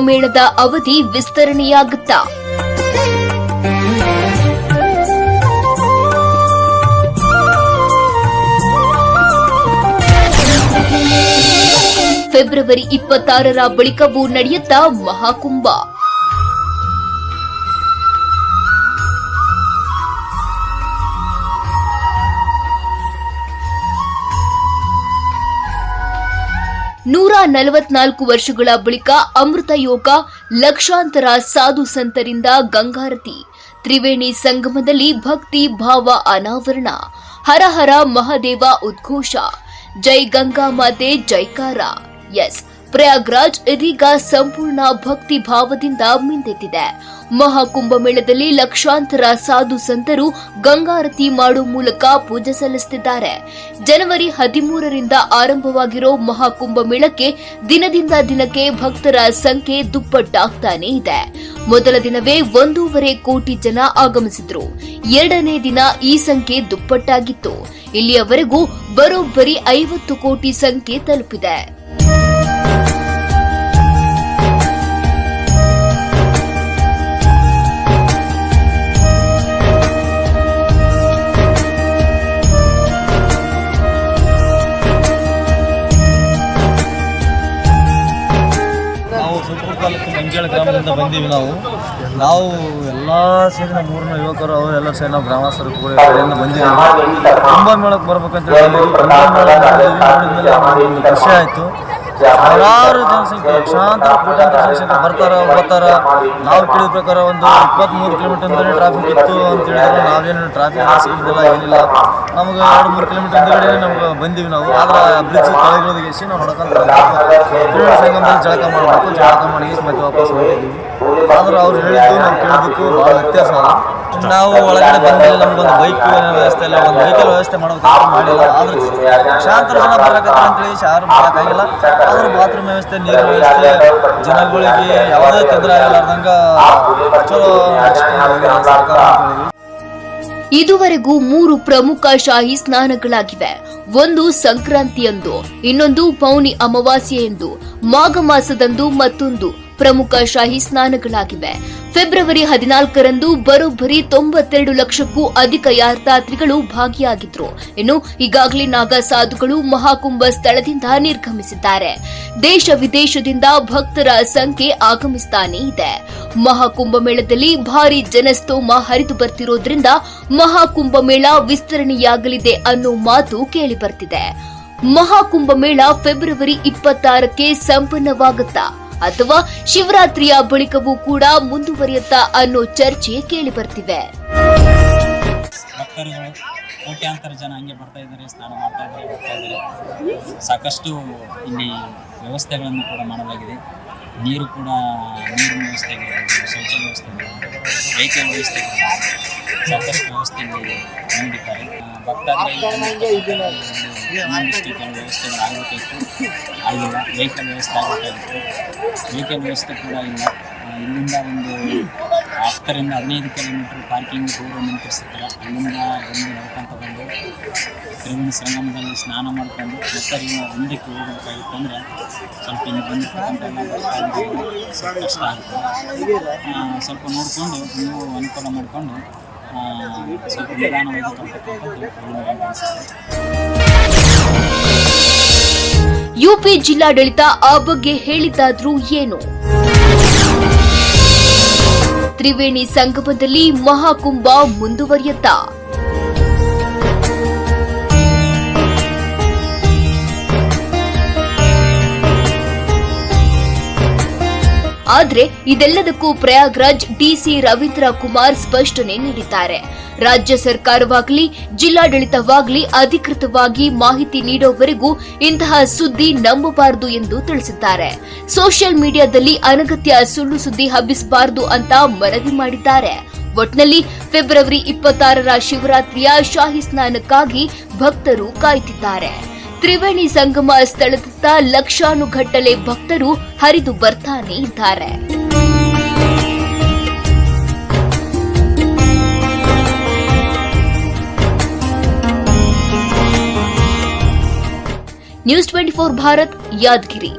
ಮೇಳದ ಅವಧಿ ವಿಸ್ತರಣೆಯಾಗುತ್ತಾ. ಫೆಬ್ರವರಿ ಇಪ್ಪತ್ತಾರರ ಬಳಿಕವೂ ನಡೆಯುತ್ತಾ ಮಹಾಕುಂಭ. ನಲವತ್ನಾಲ್ಕು ವರ್ಷಗಳ ಬಳಿಕ ಅಮೃತ ಯೋಗ ಲಕ್ಷಾಂತರ ಸಾಧು ಸಂತರಿಂದ ಗಂಗಾರತಿ. ತ್ರಿವೇಣಿ ಸಂಗಮದಲ್ಲಿ ಭಕ್ತಿ, ಭಾವ, ಅನಾವರಣ. ಹರ ಹರ ಮಹಾದೇವ ಉದ್ಘೋಷ. ಜೈ ಗಂಗಾ ಮಾತೆ, ಜೈಕಾರ. ಎಸ್. ಪ್ರಯಾಗ್ರಾಜ್ ಇದೀಗ ಸಂಪೂರ್ಣ ಭಕ್ತಿ ಭಾವದಿಂದ ಮಿಂದೆದ್ದಿದೆ ಮಹಾಕುಂಭಮೇಳದಲ್ಲಿ ಲಕ್ಷಾಂತರ ಸಾಧು ಸಂತರು ಗಂಗಾರತಿ ಮಾಡುವ ಮೂಲಕ ಪೂಜೆ ಸಲ್ಲಿಸುತ್ತಿದ್ದಾರೆ. ಜನವರಿ ಹದಿಮೂರರಿಂದ ಆರಂಭವಾಗಿರೋ ಮಹಾಕುಂಭ ಮೇಳಕ್ಕೆ ದಿನದಿಂದ ದಿನಕ್ಕೆ ಭಕ್ತರ ಸಂಖ್ಯೆ ದುಪ್ಪಟ್ಟಾಗ್ತಾನೇ ಇದೆ. ಮೊದಲ ದಿನವೇ ಒಂದೂವರೆ ಕೋಟಿ ಜನ ಆಗಮಿಸಿದ್ರು. ಎರಡನೇ ದಿನ ಈ ಸಂಖ್ಯೆ ದುಪ್ಪಟ್ಟಾಗಿತ್ತು. ಇಲ್ಲಿಯವರೆಗೂ ಬರೋಬ್ಬರಿ ಐವತ್ತು ಕೋಟಿ ಸಂಖ್ಯೆ ತಲುಪಿದೆ. ಸುಲ್ಪುರ್ ತಾಲೂಕು ಮಂಜೇಳ ಗ್ರಾಮದಿಂದ ಬಂದೀವಿ ನಾವು. ನಾವು ಎಲ್ಲ ಸೇರಿನ ಮೂರನ ಯುವಕರು, ಅವರು ಎಲ್ಲ ಸೇರಿ ನಾವು ಗ್ರಾಮಸ್ಥರು ಕೂಡ ಕಡೆಯಿಂದ ಬಂದಿದ್ದೀವಿ. ಕುಂಭಮೇಳಕ್ಕೆ ಬರ್ಬೇಕಂತ ಹೇಳಿ ನೋಡಿದ್ಮೇಲೆ ಖುಷಿ ಆಯಿತು. ಸಾವಿರಾರು ಜನಸಂಖ್ಯೆ ಲಕ್ಷಾಂತರ ಕೋಟ್ಯಾಂತರ ಜನಸಂಖ್ಯೆ ಬರ್ತಾರ ಬರ್ತಾರ, ನಾವು ಕೇಳಿದ ಪ್ರಕಾರ ಒಂದು ಇಪ್ಪತ್ತ್ಮೂರು ಕಿಲೋಮೀಟರ್ ಟ್ರಾಫಿಕ್ ಇತ್ತು ಅಂತ ಹೇಳಿದ್ರೆ. ನಾವೇನು ಟ್ರಾಫಿಕ್ ಸಿಗೋದಿಲ್ಲ, ಏನಿಲ್ಲ. ನಮ್ಗೆ ಎರಡು ಮೂರು ಕಿಲೋಮೀಟರ್ ಹಿಂದ್ಗಡೆ ನಮ್ಗೆ ಬಂದೀವಿ ನಾವು. ಆದ್ರೆ ಬ್ರಿಡ್ಜ್ ಎಸಿ ನಾವು ಹೊಡ್ಕೊಂತ ತ್ರಿವೇಣಿ ಜಳಕ ಮಾಡಬೇಕು. ಜಳಕ ಮಾಡಿ ಮತ್ತೆ ವಾಪಸ್ ಹೊರಟಿದ್ದೀವಿ. ಆದ್ರೆ ಅವ್ರು ಹೇಳಿದ್ದು ನಾವು ಕೇಳೋದಕ್ಕೂ ಭಾಳ ವ್ಯತ್ಯಾಸ ನಾವು ಒಳಗಡೆ ಬಂದಲ್ಲಿ, ನಮ್ಗೊಂದು ಬೈಕ್ ವ್ಯವಸ್ಥೆ ಇಲ್ಲ, ಒಂದು ವೆಹಿಕಲ್ ವ್ಯವಸ್ಥೆ ಮಾಡೋದು ಮಾಡಿಲ್ಲ. ಆದ್ರೆ ಲಕ್ಷಾಂತರ ಜನ ಬರಕತ್ತ ಅಂತೇಳಿ ಯಾರು ಮಾಡೋಕ್ಕಾಗಿಲ್ಲ ಆದ್ರೆ ಬಾತ್ರೂಮ್ ವ್ಯವಸ್ಥೆ ನೀರಿನ ವ್ಯವಸ್ಥೆ, ಜನಗಳಿಗೆ ಯಾವುದೇ ತೊಂದರೆ ಆಗಲಾರ್ದಂಗ ಚಲೋ ಸರ್ಕಾರ ಇದುವರೆಗೂ ಮೂರು ಪ್ರಮುಖ ಶಾಹಿ ಸ್ನಾನಗಳಾಗಿವೆ. ಒಂದು ಸಂಕ್ರಾಂತಿಯಂದು, ಇನ್ನೊಂದು ಪೌನಿ ಅಮಾವಾಸ್ಯೆಯಂದು, ಮಾಘ ಮಾಸದಂದು ಮತ್ತೊಂದು ಪ್ರಮುಖ ಶಾಹಿ ಸ್ನಾನಗಳಾಗಿವೆ. ಫೆಬ್ರವರಿ ಹದಿನಾಲ್ಕರಂದು ಬರೋಬ್ಬರಿ ತೊಂಬತ್ತೆರಡು ಲಕ್ಷಕ್ಕೂ ಅಧಿಕ ಯಾತ್ರಾರ್ಥಿಗಳು ಭಾಗಿಯಾಗಿದ್ರು. ಇನ್ನು ಈಗಾಗಲೇ ನಾಗ ಸಾಧುಗಳು ಮಹಾಕುಂಭ ಸ್ಥಳದಿಂದ ನಿರ್ಗಮಿಸಿದ್ದಾರೆ. ದೇಶ ವಿದೇಶದಿಂದ ಭಕ್ತರ ಸಂಖ್ಯೆ ಆಗಮಿಸ್ತಾನೇ ಇದೆ. ಮಹಾಕುಂಭ ಮೇಳದಲ್ಲಿ ಭಾರಿ ಜನಸ್ತೋಮ ಹರಿದು ಬರ್ತಿರೋದ್ರಿಂದ ಮಹಾಕುಂಭ ಮೇಳ ವಿಸ್ತರಣೆಯಾಗಲಿದೆ ಅನ್ನೋ ಮಾತು ಕೇಳಿ ಬರ್ತಿದೆ ಮಹಾಕುಂಭ ಮೇಳ ಫೆಬ್ರವರಿ ಇಪ್ಪತ್ತಾರಕ್ಕೆ ಸಂಪನ್ನವಾಗುತ್ತಾ? ಅಥವಾ ಶಿವರಾತ್ರಿಯ ಬಳಿಕವೂ ಕೂಡ ಮುಂದುವರಿಯುತ್ತಾ ಅನ್ನೋ ಚರ್ಚೆ ಕೇಳಿ ಬರ್ತಿವೆ ಕೋಟ್ಯಾಂತರ ಜನ ಹಂಗೆ ಬರ್ತಾ ಇದ್ದಾರೆ ಸ್ನಾನ ಮಾಡ್ತಾ ಇದ್ದಾರೆ ಬರ್ತಾ ಇದ್ದಾರೆ. ಸಾಕಷ್ಟು ಇಲ್ಲಿ ವ್ಯವಸ್ಥೆಗಳನ್ನು ಕೂಡ ಮಾಡಲಾಗಿದೆ. ನೀರು ಕೂಡ ನೀರಿನ ವ್ಯವಸ್ಥೆಗಳಿರ್ಬೋದು ಶೌಚಾಲಯ ವ್ಯವಸ್ಥೆಗಳು ವೆಹಿಕಲ್ ವ್ಯವಸ್ಥೆಗಳು ಸಾಕಷ್ಟು ವ್ಯವಸ್ಥೆ ನೀಡಿದ್ದಾರೆ ಆ, ಕೆಲವು ವ್ಯವಸ್ಥೆಗಳು ಆಗಬೇಕಾಗಿತ್ತು ಆಗಿಲ್ಲ ವೆಹಿಕಲ್ ವ್ಯವಸ್ಥೆ ಆಗಬೇಕಾಗಿತ್ತು ವೆಹಿಕಲ್ ವ್ಯವಸ್ಥೆ ಕೂಡ ಇಲ್ಲ. ಇಲ್ಲಿಂದ ಒಂದು ಹತ್ತರಿಂದ ಹದಿನೈದು ಕಿಲೋಮೀಟ್ರ್ ಪಾರ್ಕಿಂಗ್ ದೂರ ನಿಂತಿರ್ಸಿರ್ತಾರೆ ಅಲ್ಲಿಂದ ಬಂದು ನಡ್ಕೊಂತ ಬಂದು ತ್ರಿವೇಣಿ ಸಂಗಮದಲ್ಲಿ ಸ್ನಾನ ಮಾಡ್ಕೊಂಡು ಮತ್ತೆ ನೀವು ಮುಂದಕ್ಕೆ ಹೋಗಬೇಕಾಗಿತ್ತು ಅಂದರೆ ಸ್ವಲ್ಪ ಇಲ್ಲಿ ಬಂದಿರ್ತಕ್ಕಂಥ ಸ್ವಲ್ಪ ಕಷ್ಟ ಆಗುತ್ತೆ. ಸ್ವಲ್ಪ ನೋಡಿಕೊಂಡು ನೀವು ಅನುಕೂಲ ಮಾಡಿಕೊಂಡು ಸ್ವಲ್ಪ ನಿಧಾನವಾಗಿ ಒಳ್ಳೆಯದಾಗಿ ಅನಿಸುತ್ತೆ. ಯುಪಿ ಜಿಲ್ಲಾಡಳಿತ ಆ ಬಗ್ಗೆ ಹೇಳಿದ್ದಾದ್ರೂ ಏನು? ತ್ರಿವೇಣಿ ಸಂಗಮದಲ್ಲಿ ಮಹಾಕುಂಭ ಮುಂದುವರಿಯುತ್ತಾ? ಆದ್ರೆ ಇದೆಲ್ಲದಕ್ಕೂ ಪ್ರಯಾಗ್ರಾಜ್ ಡಿಸಿ ರವೀಂದ್ರ ಕುಮಾರ್ ಸ್ಪಷ್ಟನೆ ನೀಡಿದ್ದಾರೆ. ರಾಜ್ಯ ಸರ್ಕಾರವಾಗಲಿ, ಜಿಲ್ಲಾಡಳಿತವಾಗಲಿ ಅಧಿಕೃತವಾಗಿ ಮಾಹಿತಿ ನೀಡೋವರೆಗೂ ಇಂತಹ ಸುದ್ದಿ ನಂಬಬಾರದು ಎಂದು ತಿಳಿಸಿದ್ದಾರೆ. ಸೋಷಿಯಲ್ ಮೀಡಿಯಾದಲ್ಲಿ ಅನಗತ್ಯ ಸುಳ್ಳು ಸುದ್ದಿ ಹಬ್ಬಿಸಬಾರದು ಅಂತ ಮನವಿ ಮಾಡಿದ್ದಾರೆ. ಒಟ್ನಲ್ಲಿ ಫೆಬ್ರವರಿ ಇಪ್ಪತ್ತಾರರ ಶಿವರಾತ್ರಿಯ ಶಾಹಿ ಸ್ನಾನಕ್ಕಾಗಿ ಭಕ್ತರು ಕಾಯ್ತಿದ್ದಾರೆ. ತ್ರಿವೇಣಿ ಸಂಗಮ ಸ್ಥಳದತ್ತ ಲಕ್ಷಾನುಗಟ್ಟಲೆ ಭಕ್ತರು ಹರಿದು ಬರ್ತಾನೆ ಇದ್ದಾರೆ. News twenty four Bharat Yadgiri.